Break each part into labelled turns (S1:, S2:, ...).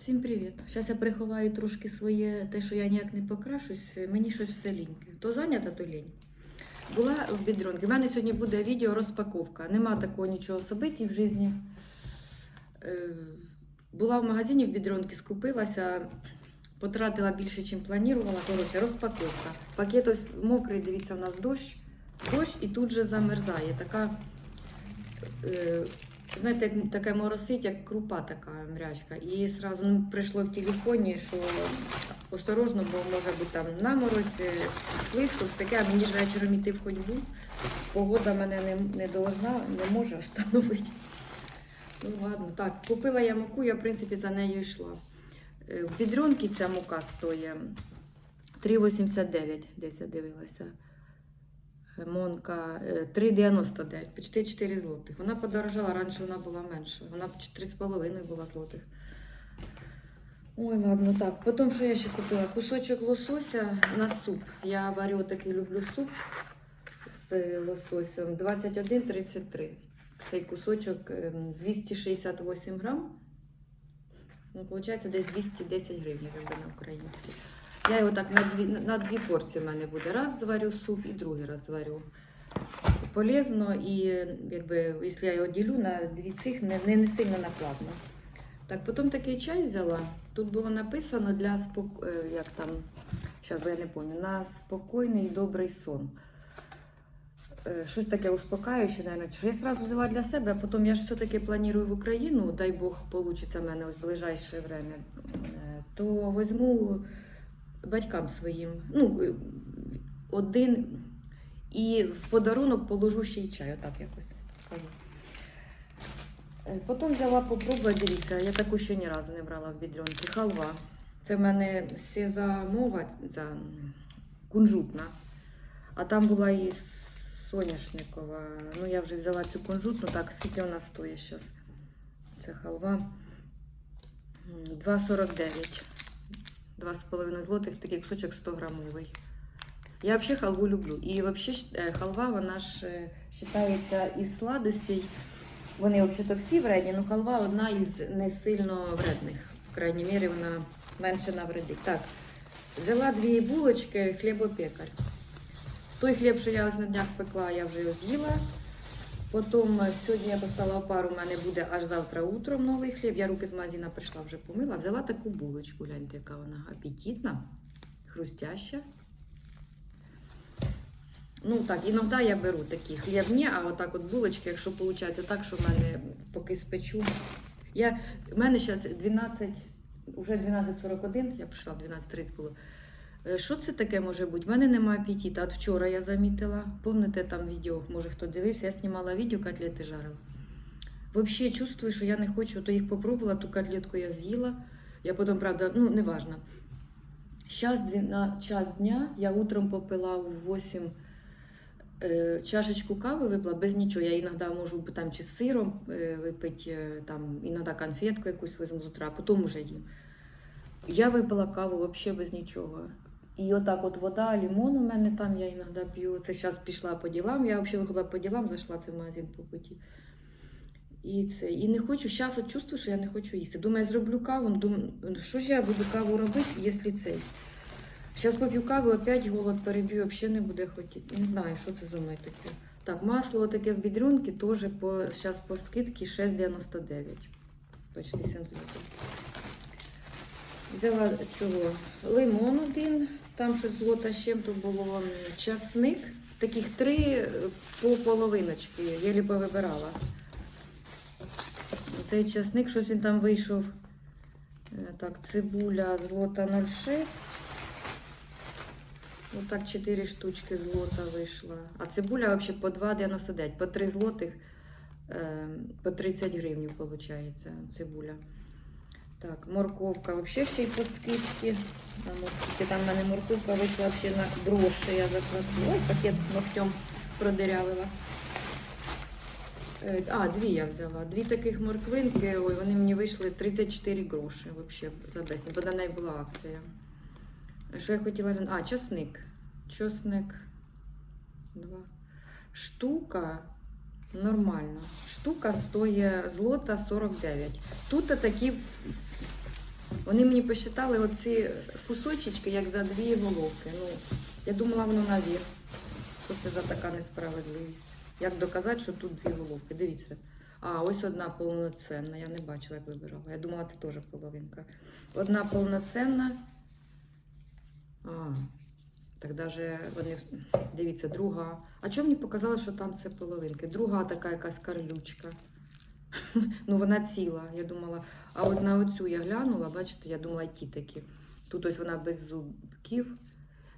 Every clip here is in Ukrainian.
S1: Всім привіт! Зараз я приховаю трошки своє, те, що я ніяк не покрашусь, мені щось все ліньке. То зайнята, то лінь. Була в бідронки. У мене сьогодні буде відео розпаковка. Нема такого нічого особиті в житті. Е, Була в магазині в бідронки, скупилася, потратила більше, ніж планувала. Коротше, розпаковка. Пакет ось мокрий, дивіться, в нас дощ. Дощ і тут же замерзає. Така, е, знаєте, як таке моросить, як крупа така мрячка. І зразу ну, прийшло в телефоні, що осторожно, бо може бути там наморозь, слизько, все таке, а мені ж вечором іти в ходьбу. Погода мене не, не должна, не може остановити. Ну ладно, так, купила я муку, я в принципі за нею йшла. Е, В бідрюнки ця мука стоїть 3,89, десь я дивилася. Е, Монка е, 3,99, почти 4 злотих. Вона подорожала, раніше вона була менша. Вона 3,5 була злотих. Ой, ладно, так. Потім, що я ще купила? Кусочок лосося на суп. Я варю такий люблю суп з лососем 21,33. Цей кусочок ем, 268 грам. Ну, виходить, десь 210 гривень, якби на українській. Я його так на дві, на дві порції в мене буде. Раз зварю суп і другий раз зварю. Полезно і якби, якщо я його ділю на дві цих, не, не, не сильно накладно. Так, потім такий чай взяла. Тут було написано для спок... е, як там, зараз я не пам'ятаю, на спокійний і добрий сон. Е, Щось таке успокающе, навіть. Що я зразу взяла для себе, а потім я ж все-таки планую в Україну, дай Бог, вийде в мене ось в ближайше время, е, то візьму батькам своїм. Ну, е, один і в подарунок положу ще й чай, отак якось скажу. Е, Потім взяла попробувати, дивіться, я таку ще ні разу не брала в бідрюнки. Халва. Це в мене сезамова, ця м, кунжутна. А там була і соняшникова. Ну, я вже взяла цю кунжутну. Так, скільки вона стоїть зараз? Це халва. 2,49. 2,5 злотих, такий кусочок 100 грамовий. Я взагалі халву люблю. І взагалі е, халва, вона ж вважається із сладостей. Вони взагалі всі вредні, але халва одна із не сильно вредних. В крайній мірі вона менше навредить. Так, взяла дві булочки, хлібопекар. Той хліб, що я ось на днях пекла, я вже його з'їла. Потім е, сьогодні я поставила пару, у мене буде аж завтра утром новий хліб. Я руки з магазина прийшла, вже помила. Взяла таку булочку, гляньте, яка вона апетитна, хрустяща. Ну так, іноді я беру такі хлібні, а отак от булочки, якщо виходить так, що в мене поки спечу. Я, в мене зараз 12, вже 12.41, я прийшла, 12.30 було. Е, Що це таке може бути? В мене немає апетиту. От вчора я замітила. Помните там відео, може хто дивився, я знімала відео, котлети жарила. Взагалі чувствую, що я не хочу, то їх попробувала, ту котлетку я з'їла. Я потім, правда, ну, не важно. Зараз на час дня я утром попила в 8 е, чашечку кави випила без нічого. Я іноді можу там чи з сиром е, випити, е, там, іноді конфетку якусь візьму з утра, а потім вже їм. Я випила каву взагалі без нічого. І отак от вода, лимон у мене там, я іноді п'ю. Це зараз пішла по ділам. Я взагалі виходила по ділам, зайшла цей магазин по путі. І це. І не хочу, зараз от чувствую, що я не хочу їсти. Думаю, я зроблю каву. Думаю, що ж я буду каву робити, якщо цей. Зараз поп'ю каву, опять голод переб'ю, взагалі не буде хотіти. Не знаю, що це за мною таке. Так, масло таке в бідрюнки теж по, зараз по скидці 6,99. Почти 7. Взяла цього лимон один, там щось злота з чим-то було, часник. Таких три е, по половиночки, єлі повибирала. Цей часник, щось він там вийшов. Е, Так, цибуля злота 0,6. Отак 4 штучки злота вийшла. А цибуля взагалі по 2,99, по 3 злотих, е, по 30 гривень виходить цибуля. Так, морковка взагалі ще й по скидці. Там, ось скільки там в мене морковка вийшла взагалі на гроші. Я заплатила. Ой, пакет ногтем продирявила. Е, А, дві я взяла. Дві таких морквинки, ой, вони мені вийшли 34 гроші взагалі за безцінь, бо до неї була акція. Що я хотіла? А, часник. Часник. Два. Штука нормально. Штука стоїть злота 49. Тут такі Вони мені посчитали оці кусочки, як за дві головки. Ну, я думала, воно на вес. Що це за така несправедливість? Як доказати, що тут дві головки? Дивіться. А, ось одна повноцінна. Я не бачила, як вибирала. Я думала, це теж половинка. Одна повноцінна. А, так даже вони. Дивіться, друга. А чому мені показали, що там це половинки? Друга така якась карлючка. Ну, вона ціла. Я думала, а от на оцю я глянула, бачите, я думала, ті такі. Тут ось вона без зубків,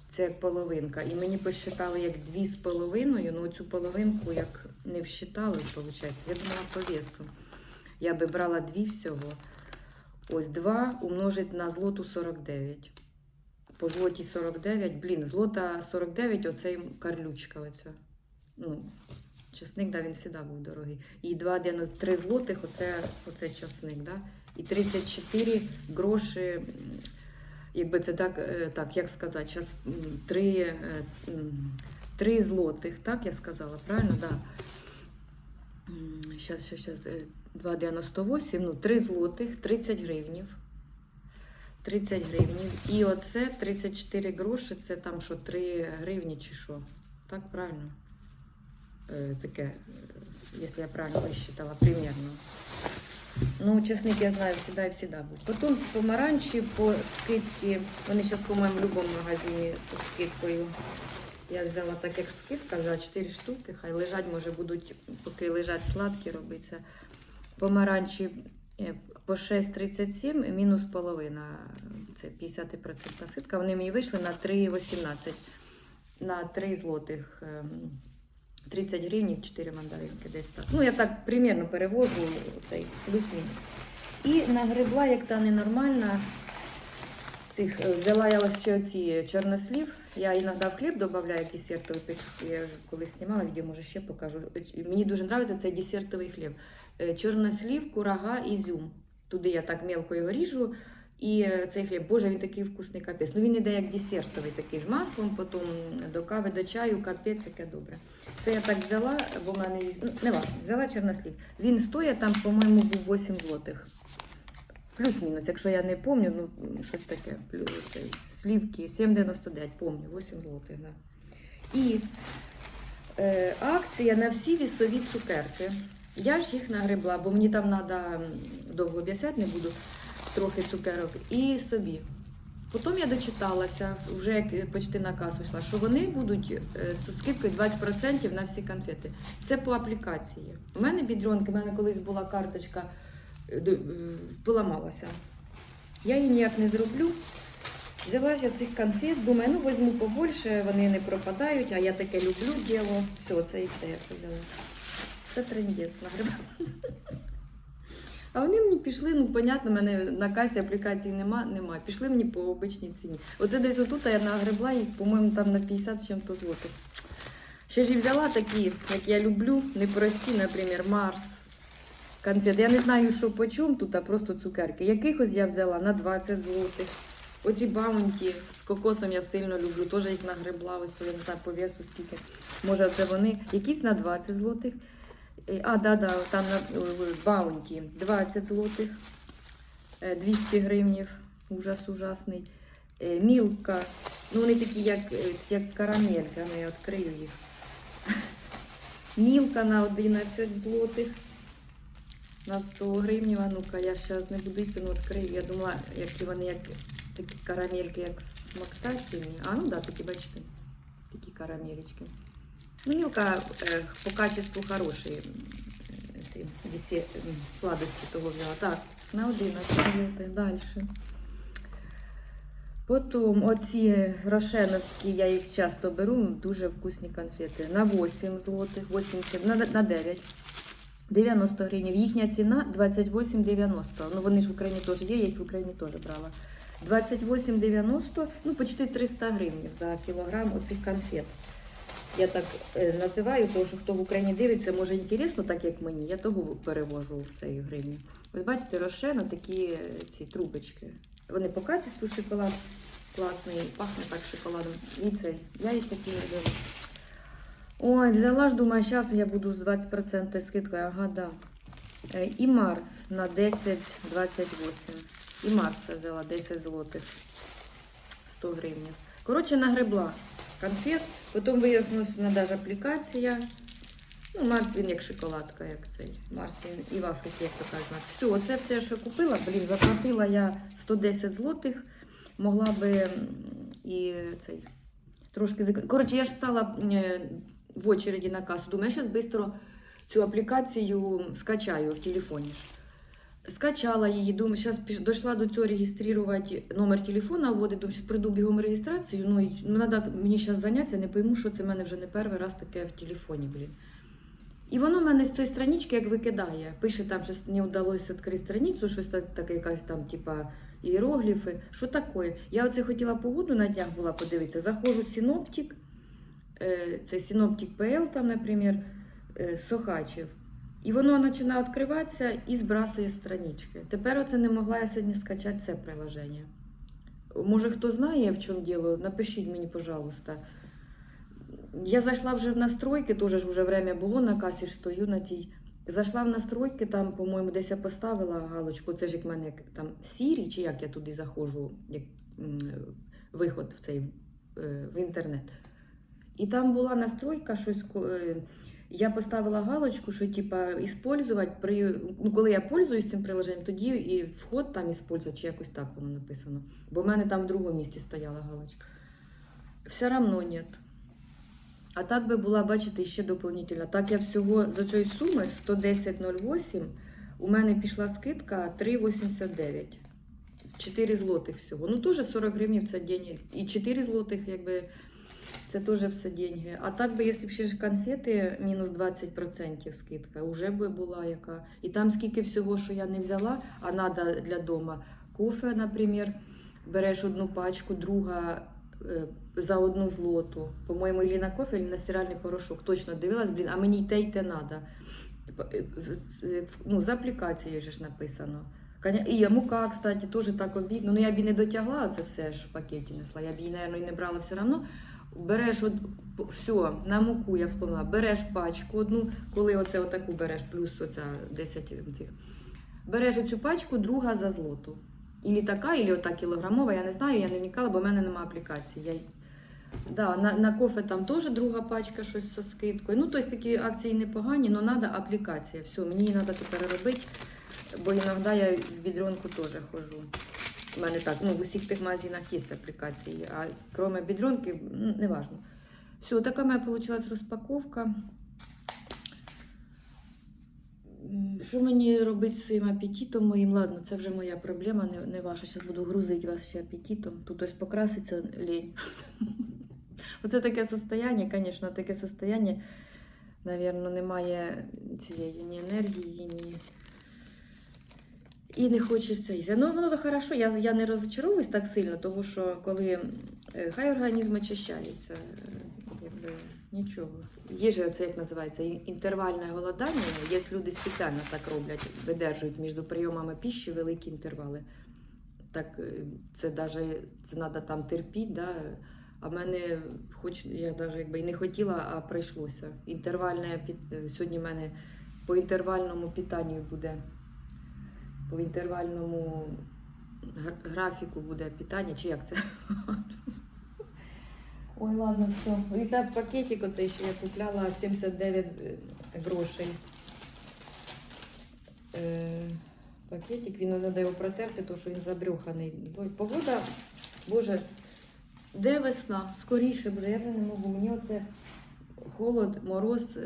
S1: це як половинка. І мені посчитали як дві з половиною, ну цю половинку як не всчитали, виходить. Я думала по весу. Я би брала дві всього. Ось 2 умножить на злоту 49. По злоті 49, блін, злота 49, оцей карлючка оця. Ну, часник, да, він завжди був дорогий. І 2,93 злотих, оце, оце часник, да? І 34 гроші, якби це так, е, так як сказати, зараз 3, 3 злотих, так я сказала, правильно? Да. Зараз, зараз, зараз, 2,98, ну 3 злотих, 30 гривнів. 30 гривнів. І оце 34 гроші, це там що, 3 гривні чи що? Так, правильно? Е, таке, е, якщо я правильно висчитала, примерно. Ну, чесник, я знаю, всегда і всегда був. Потім помаранчі по скидці. Вони зараз, по-моєму, в будь-якому магазині з скидкою. Я взяла так, як скидка, взяла 4 штуки. Хай лежать, може, будуть, поки лежать сладкі робиться. Помаранчі е, по 6,37 мінус половина. Це 50% скидка. Вони мені вийшли на 3,18. На 3 злотих. Ем, 30 гривень, 4 мандаринки десь так. Ну, я так примірно перевожу цей плюс-мінус. І нагребла, як та ненормальна. Цих, е, взяла я ось ще оці чорнослів. Я іноді в хліб додаю як десертовий печ. Я колись знімала відео, може ще покажу. Мені дуже подобається цей десертовий хліб. Е, Чорнослів, курага, ізюм. Туди я так мелко його ріжу. І е, цей хліб, боже, він такий вкусний капець. Ну він іде як десертовий, такий з маслом, потім до кави, до чаю, капець, яке добре. Це я так взяла, бо в мене ну, не важко, взяла чорнослів. Він стоїть там, по-моєму, був 8 злотих. Плюс-мінус, якщо я не пам'ятаю, ну щось таке. Плюс, слівки 7,99, пам'ятаю, 8 злотих. Да. І е, акція на всі вісові цукерки. Я ж їх нагребла, бо мені там треба довго об'ясняти, не буду трохи цукерок. І собі. Потім я дочиталася, вже як почти на касу що вони будуть е, з скидкою 20% на всі конфети. Це по аплікації. У мене бідрюнки, у мене колись була карточка, е, е, поламалася. Я її ніяк не зроблю. Взяла я цих конфет, думаю, ну візьму побольше, вони не пропадають, а я таке люблю діло. Все, це і все я взяла. Це трендець нагребала. А вони мені пішли, ну, понятно, в мене на касі аплікації нема, нема. Пішли мені по обичній ціні. Оце десь отут я нагребла їх, по-моєму, там на 50 з чим-то злотих. Ще ж і взяла такі, як я люблю, непрості, наприклад, Марс. Конфет. Я не знаю, що по чому тут, а просто цукерки. Якихось я взяла на 20 злотих. Оці баунті з кокосом я сильно люблю, теж їх нагребла, ось я не знаю по весу скільки. Може, це вони. Якісь на 20 злотих. Е, А, да, да, там на е, баунті 20 злотих, е, 200 гривнів, ужас ужасний. Е, Мілка, ну вони такі, як, е, як карамелька, ну я відкрию їх. Мілка на 11 злотих, на 100 гривень, а ну-ка, я зараз не буду їсти, ну відкрию. Я думала, які вони як такі карамельки, як з макстаціями. А, ну да, такі, бачите, такі карамелечки. Ну, мілка е, по качеству хороші. Сладості того взяла. Так, на 11 минути. Далі. Потім оці рошеновські, я їх часто беру, дуже вкусні конфети. На 8 злотих, 80, на, на 9. 90 гривень. Їхня ціна 28,90. Ну вони ж в Україні теж є, я їх в Україні теж брала. 28,90, ну почти 300 гривень за кілограм оцих конфет. Я так е, називаю, тому що хто в Україні дивиться, може інтересно, так як мені, я того перевожу в цей гривні. Ви бачите, рошено такі е, ці трубочки. Вони по качеству шоколад класний, пахне так шоколадом. І цей. Я їх такі не. Ой, взяла ж, думаю, зараз я буду з 20% скидкою. Ага, да. Е, І Марс на 10,28. І Марса взяла 10 злотих. 100 гривень. Коротше, нагребла конфет. Потім вияснилось, навіть аплікація. Ну, Марс він як шоколадка, як цей. Марс він і в Африці, як то кажуть. Все, оце все, що купила, блін, заплатила я 110 злотих. Могла би і цей трошки зек- Коротше, я ж стала е, в очереді на касу. Думаю, я зараз швидко цю аплікацію скачаю в телефоні. Скачала її, думаю, зараз дійшла до цього реєструвати номер телефона, вводить, думаю, зараз прийду бігом реєстрацію. Ну, і, ну треба мені зараз зайнятися, не пойму, що це в мене вже не перший раз таке в телефоні, блін. І воно в мене з цієї странички як викидає. Пише там, що не вдалося відкрити страницю, щось таке, якась там, типа, іерогліфи. Що таке? Я оце хотіла погоду на днях була подивитися. Заходжу в Синоптик, е, це Синоптик ПЛ, там, наприклад, е, Сохачів. І воно починає відкриватися і збрасує странички. Тепер оце не могла я сьогодні скачати це приложення. Може, хто знає, в чому діло, напишіть мені, пожалуйста. Я зайшла вже в настройки, теж вже время було на касі, ж стою на тій. Зайшла в настройки, там, по-моєму, десь я поставила галочку, це ж як в мене там Сірі, чи як я туди заходжу, як виход в цей е, в інтернет. І там була настройка, щось. Я поставила галочку, що типа іспользувати при ну, коли я пользуюсь цим приложенням, тоді і вход там іспользувати, чи якось так воно написано. Бо в мене там в другому місці стояла галочка. Все равно нет. А так би була, бачите, ще дополнительно. Так я всього за цієї суми 110,08 у мене пішла скидка 3,89. 4 злотих всього. Ну, теж 40 гривень це день. І 4 злотих, якби, це теж все деньги. А так би, якщо б ще ж конфети мінус 20% скидка, вже би була яка. І там скільки всього, що я не взяла, а треба для дома. Кофе, наприклад, береш одну пачку, друга е, за одну злоту. По-моєму, і на кофе, і на стиральний порошок. Точно дивилась, блін, а мені й те, й те треба. Ну, з аплікацією ж написано. І мука, кстати, теж так обідно. Ну, я б і не дотягла це все ж в пакеті несла. Я б її, мабуть, і не брала все одно. Береш от, все, на муку я вспомнила, береш пачку одну, коли оце отаку береш, плюс оця 10 цих. Береш оцю пачку, друга за злоту. Ілі така, ілі ота кілограмова, я не знаю, я не вникала, бо в мене немає аплікації. Я... Да, на, на кофе там теж друга пачка, щось зі скидкою. Ну, тобто такі акції непогані, але треба аплікація. Все, мені її треба тепер робити, бо іноді я в бідрюнку теж ходжу. У мене так, ну в усіх тих магазинах є аплікації, а крім бідрюнки, м, не важно. Все, така в мене вийшла розпаковка. Що мені робити з своїм апетитом моїм? Ладно, це вже моя проблема, не, не ваша. Зараз буду грузити вас ще апетитом. Тут ось покраситься лінь. Оце таке состояние, звісно, таке состояние, Навірно, немає цієї ні енергії, ні. І не хочеться. Ну, воно то хорошо, я, я не розчаровуюсь так сильно, тому що коли е, хай організм очищається, е, якби нічого. Же це як називається інтервальне голодання. Є люди спеціально так роблять, видержують між прийомами піші великі інтервали. Так, е, це даже це треба там терпіти, да? а мене, хоч я навіть якби і не хотіла, а прийшлося. Інтервальне під- сьогодні в мене по інтервальному питанню буде по інтервальному графіку буде питання, чи як це? Ой, ладно, все. І за пакетик оцей ще я купляла 79 грошей. Е, пакетик, він треба його протерти, тому що він забрюханий. Погода, боже, де весна? Скоріше, боже, я не можу. Мені оце холод, мороз,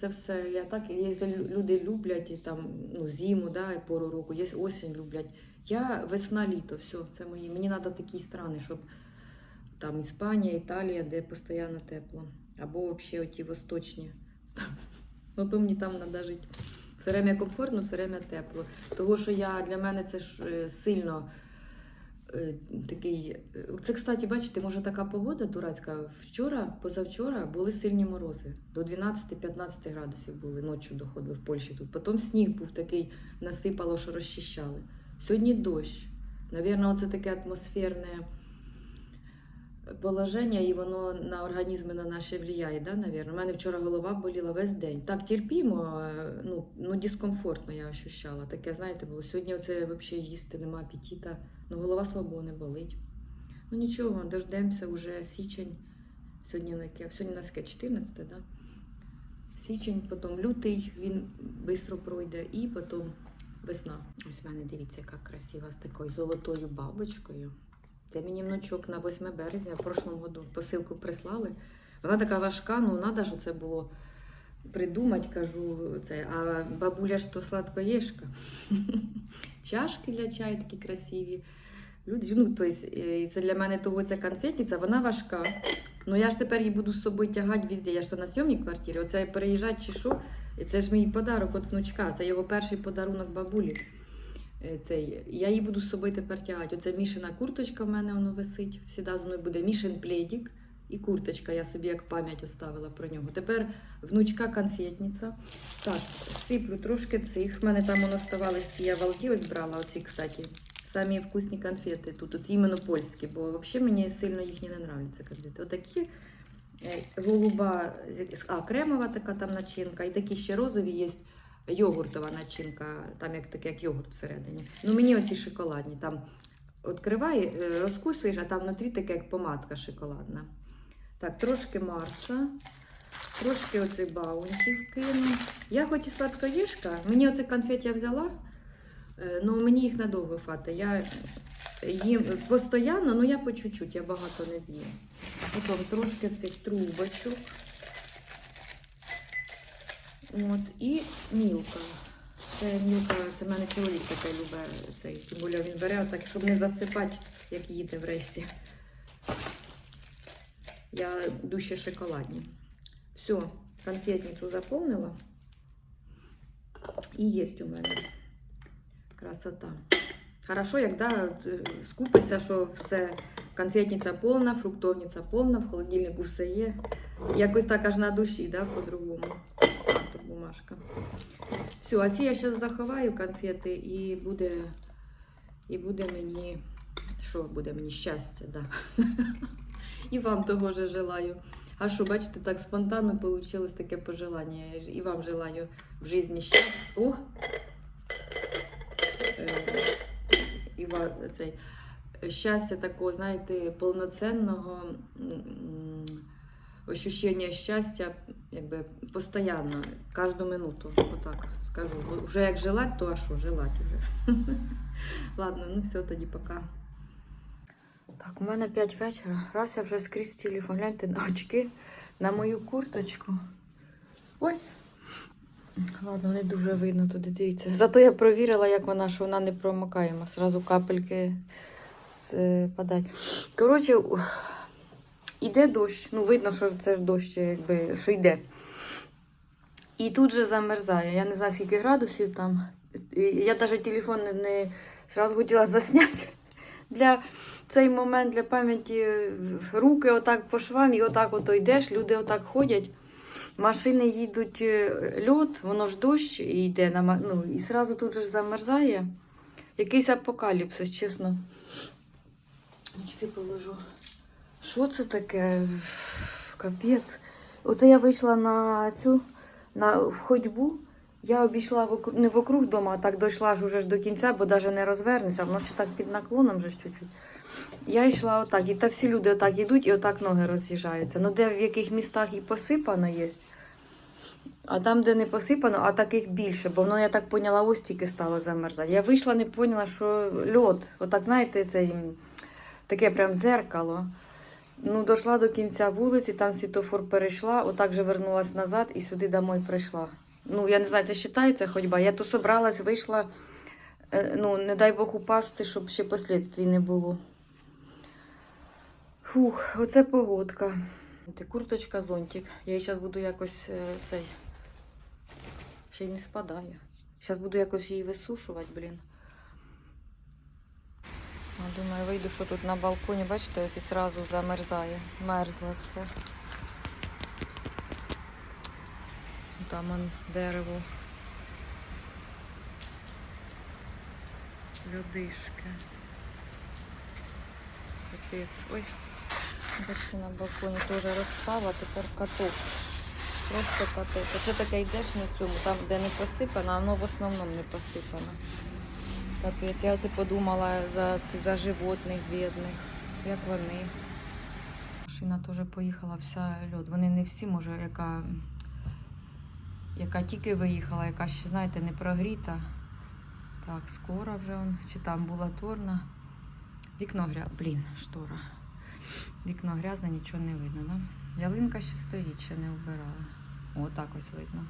S1: це все. Я так, є люди люблять і там ну, зиму, да, і пору року, є осінь люблять. Я весна, літо, все, це мої. Мені треба такі страни, щоб там Іспанія, Італія, де постійно тепло. Або взагалі оті восточні. Ну то мені там треба жити. Все время комфортно, все время тепло. Того, що я для мене це ж е, сильно е, такий. е, Це, кстати, бачите, може така погода дурацька. Вчора, позавчора були сильні морози. До 12-15 градусів були, ночі доходили в Польщі тут. Потім сніг був такий, насипало, що розчищали. Сьогодні дощ. Навірно, це таке атмосферне. положення, і воно на організми на наші впливає, да, навірно. У мене вчора голова боліла весь день. Так терпімо, е, ну, ну дискомфортно я ощущала. Таке, знаєте, було. Сьогодні оце взагалі їсти нема апетита. Ну, голова слабо не болить. Ну нічого, дождемося вже січень. Сьогодні? Сьогодні у нас яке 14, да? Січень, потім лютий, він швидко пройде, і потім весна. Ось в мене дивіться, яка красива з такою золотою бабочкою. Це мені внучок на 8 березня в прошлому году посилку прислали. Вона така важка, ну треба ж це було придумати, кажу, це. А бабуля ж то сладкоєшка. Чашки для чаю такі красиві. Люди, ну, тобто, е, це для мене того ця конфетниця, вона важка. Ну я ж тепер її буду з собою тягати везде. Я ж то на сьомій квартирі. Оце переїжджати чи що. І це ж мій подарок від внучка. Це його перший подарунок бабулі. Е, Цей. Я її буду з собою тепер тягати. Оце мішана курточка в мене воно висить. Всіда зі мною буде мішин пледик і курточка. Я собі як пам'ять оставила про нього. Тепер внучка конфетниця. Так, сиплю трошки цих. В мене там воно ставалось, ці я валки ось брала, оці, кстати. Самі вкусні конфети тут, от іменно польські, бо взагалі мені сильно їхні не нравляться конфети. Отакі е, голуба, а кремова така там начинка, і такі ще розові є йогуртова начинка, там як таке, як йогурт всередині. Ну мені оці шоколадні. Там відкривай, е, розкусуєш, а там внутрі таке, як помадка шоколадна. Так, трошки Марса, трошки оцей баунті вкину. Я хоч і сладкоїжка, мені оцей конфет я взяла. Е, Ну, мені їх надовго хватить. Я їм постійно, ну я по чуть-чуть, я багато не з'їм. Потім трошки цих трубочок. От, і мілка. Це мілка, це в мене чоловік таке любить. Цей, тим більше він бере отак, щоб не засипати, як їде в рейсі. Я дужче шоколадні. Все, конфетницю заповнила. І є у мене. Красота. Хорошо, як е, скупишся, що все конфетниця повна, фруктовниця повна, в холодильнику все є. Якось так аж на душі, да, по-другому. Бумажка. Все, а ці я зараз заховаю конфети і буде, і буде мені, що буде мені щастя, да. І вам того же желаю. А що, бачите, так спонтанно вийшло таке пожелання. Я І вам желаю в житті щастя. О! Е, і ва- цей, щастя такого, знаєте, повноцінного ощущення щастя, якби постійно, кожну минуту. Отак скажу. Вже як желать, то а що, желать уже. Ладно, ну все, тоді пока. Так, у мене 5 вечора. Раз я вже скрізь телефон. Гляньте на очки, на мою курточку. Ой. Ладно, не дуже видно туди, дивіться. Зато я провірила, як вона, що вона не промокаєма. Сразу капельки спадають. Коротше, у- іде дощ. Ну, видно, що це дощ, якби, що йде. І тут же замерзає. Я не знаю, скільки градусів там. Я навіть телефон не, не зразу хотіла засняти. Для цей момент для пам'яті руки отак по швам і отак ото йдеш, люди отак ходять. Машини їдуть е, льот, воно ж дощ і йде на ну, і сразу тут же замерзає. Якийсь апокаліпсис, чесно. Очки положу. Що це таке? Капець. Оце я вийшла на цю на ходьбу. Я обійшла вокруг, не вокруг дома, а так дійшла ж уже ж до кінця, бо навіть не розвернеться, воно ще так під наклоном вже чуть-чуть. Я йшла отак, і так всі люди отак йдуть і отак ноги роз'їжджаються. Ну, де в яких містах і посипано є, а там, де не посипано, а таких більше, бо воно, я так поняла, ось тільки стало замерзати. Я вийшла, не поняла, що льод. Отак, знаєте, це таке прям зеркало. Ну, дійшла до кінця вулиці, там світофор перейшла, отак же вернулась назад і сюди домой прийшла. Ну, я не знаю, це вважається ходьба. Я то собралась, вийшла, е, ну, не дай Бог упасти, щоб ще послідствій не було. Фух, оце погодка. Курточка, зонтик. Я її зараз буду якось е, цей. Ще й не спадає. Зараз буду якось її висушувати, блін. Думаю, вийду, що тут на балконі, бачите, ось і сразу замерзає. Мерзло все. Там дерево. Людишки. Капець. Ой. Бачите, на балконі теж розстав, а тепер каток. Просто каток. Якщо таке йдеш на цьому, там, де не посипано, а воно в основному не посипано. Капець, я оце подумала за, за животних бідних, як вони. Машина теж поїхала вся льод. Вони не всі, може, яка, яка тільки виїхала, яка ще, знаєте, не прогріта. Так, скоро вже он, чи там амбулаторна. Вікно грязне, блін, штора. Вікно грязне, нічого не видно, да? Ялинка ще стоїть, ще не вбирала. О, так ось видно.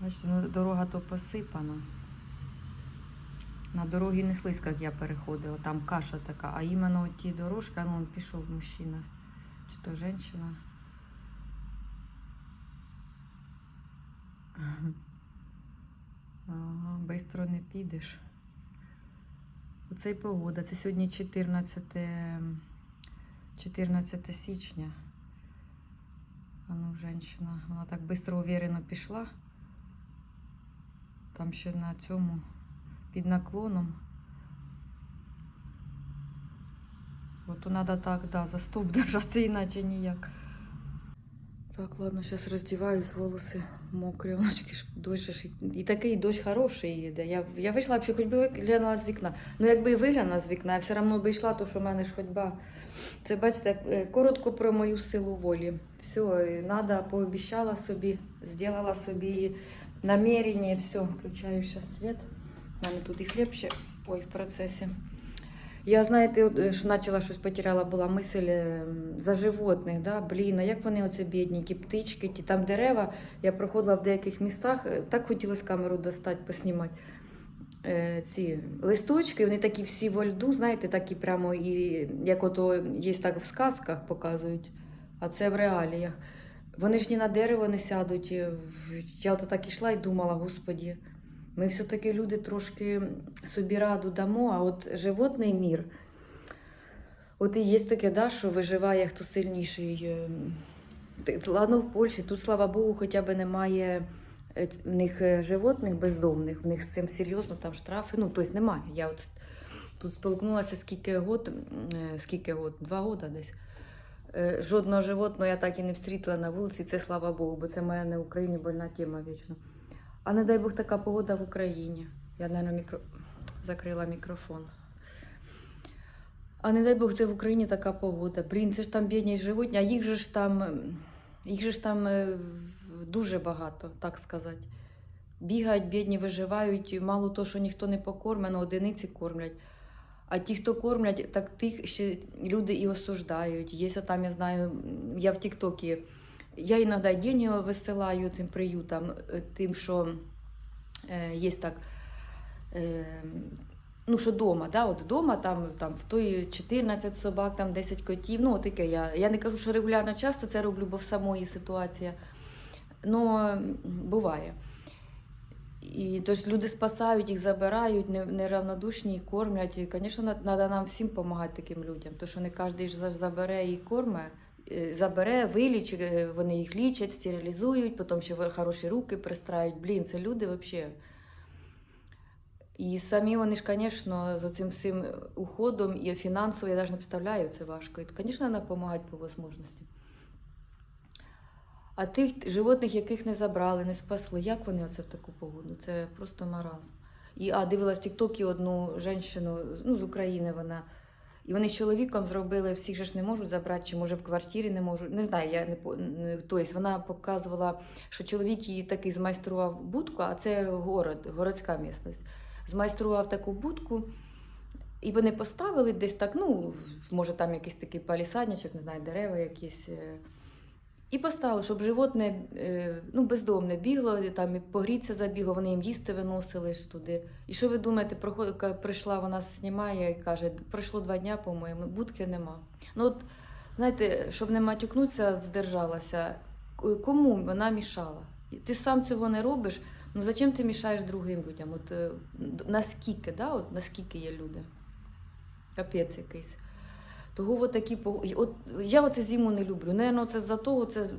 S1: Бачите, ну дорога то посипана. На дорогі не слизько, як я переходила, там каша така, а іменно от ті дорожки, ну он пішов мужчина. Чи то жінка. Ага, бистро не підеш. Оце й погода. Це сьогодні 14, 14 січня. А ну, жінка, вона так швидко, уверенно пішла. Там ще на цьому під наклоном. От треба так, да, за стоп держатися, іначе ніяк. Так, ладно, зараз роздіваюсь, волоси мокрі, вночки ж дощ і- такий дощ хороший їде. Я, я вийшла, взагалі, хоч би глянула з вікна. Ну, якби виглянула з вікна, я все одно би йшла, то що в мене ж ходьба. Це бачите, е, коротко про мою силу волі. Все, треба, пообіцяла собі, зробила собі намірення, все, включаю зараз світ. У мене тут і хліб ще ой, в процесі. Я, знаєте, е, що почала щось потеряла, була мисль е, за животних, да? блін, а як вони оце бідненькі, птички, ті там дерева. Я проходила в деяких містах, е, так хотілося камеру достати, поснімати. Ці листочки, вони такі всі во льду, знаєте, такі прямо, і, як ото є так в сказках показують, а це в реаліях. Вони ж ні на дерево не сядуть. Я ото так ішла і думала, господі, ми все-таки люди трошки собі раду дамо, а от животний мір. От і є таке, да, що виживає хто сильніший. е, Ладно, в Польщі, тут, слава Богу, хоча б немає е, в них е, животних бездомних, в них з цим серйозно там штрафи. Ну, тобто немає. Я от тут столкнулася скільки год, скільки год, два года десь. Жодного животного я так і не встрітила на вулиці, це слава Богу, бо це моя не Україні больна тема вічно. А не дай Бог така погода в Україні. Я, мабуть, мікро... закрила мікрофон. А не дай Бог, це в Україні така погода. Блін, це ж там бідні животні, а їх же ж там, ем, їх же ж там е, дуже багато, так сказати. Бігають, бідні, виживають, мало того, що ніхто не покорме, але одиниці кормлять. А ті, хто кормлять, так тих ще люди і осуждають. Є там, я знаю, я в Тіктокі, я іноді деньги висилаю цим приютам, тим, що е, є так. Е, ну, що вдома, да, от вдома там, там в той 14 собак, там 10 котів. Ну, таке я. Я не кажу, що регулярно часто це роблю, бо в самої ситуація. Ну, буває. І тож люди спасають, їх забирають, неравнодушні кормлять. І, звісно, треба нам всім допомагати таким людям, тому що не кожен ж забере і корме, забере, вилічить, е, вони їх лічать, стерилізують, потім ще хороші руки пристрають. Блін, це люди взагалі. І самі вони ж, звісно, з цим всім уходом і фінансово, я навіть не представляю, це важко. І, звісно, треба допомагати по можливості. А тих животних, яких не забрали, не спасли, як вони оце в таку погоду? Це просто маразм. І а дивилась в Тіктокі одну жінку, ну, з України вона. І вони з чоловіком зробили, всіх же ж не можуть забрати, чи може в квартирі не можуть. Не знаю, я не по- тобто вона показувала, що чоловік її таки змайстрував будку, а це город, городська місцевість. Змайстрував таку будку, і вони поставили десь так, ну, може, там якийсь такий палісадничок, не знаю, дерева якісь. І поставили, щоб животне е, ну, бездомне бігло, там погріться забігло, вони їм їсти виносили ж туди. І що ви думаєте, прийшла, вона знімає і каже, пройшло два дня, по-моєму, будки нема. Ну от, знаєте, щоб не матюкнутися, здержалася. Кому вона мішала? Ти сам цього не робиш, ну зачем ти мішаєш другим людям? От е, наскільки, да? от, наскільки є люди? Капець якийсь. Того от такі от я оце зиму не люблю. Наверно, це за того, це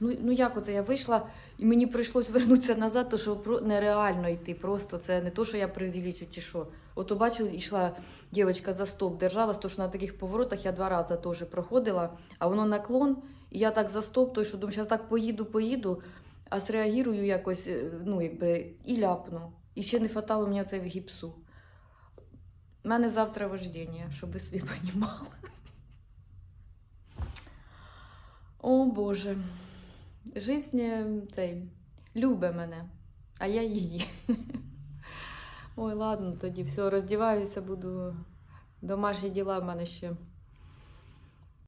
S1: ну, ну як оце я вийшла і мені прийшлось вернутися назад, то що нереально йти. Просто це не то, що я привілічу чи що. От бачили, йшла дівчинка за стоп, держалась, то що на таких поворотах я два рази теж проходила, а воно наклон, і я так за стоп, то що думаю, зараз так поїду, поїду, а среагірую якось, е, ну якби і ляпну. І ще не хватало мені це в гіпсу. У мене завтра вождіння, щоб ви собі понімали. О Боже. Жизнь е, цей, любе мене, а я її. Ой, ладно, тоді все, роздіваюся, буду. Домашні діла в мене ще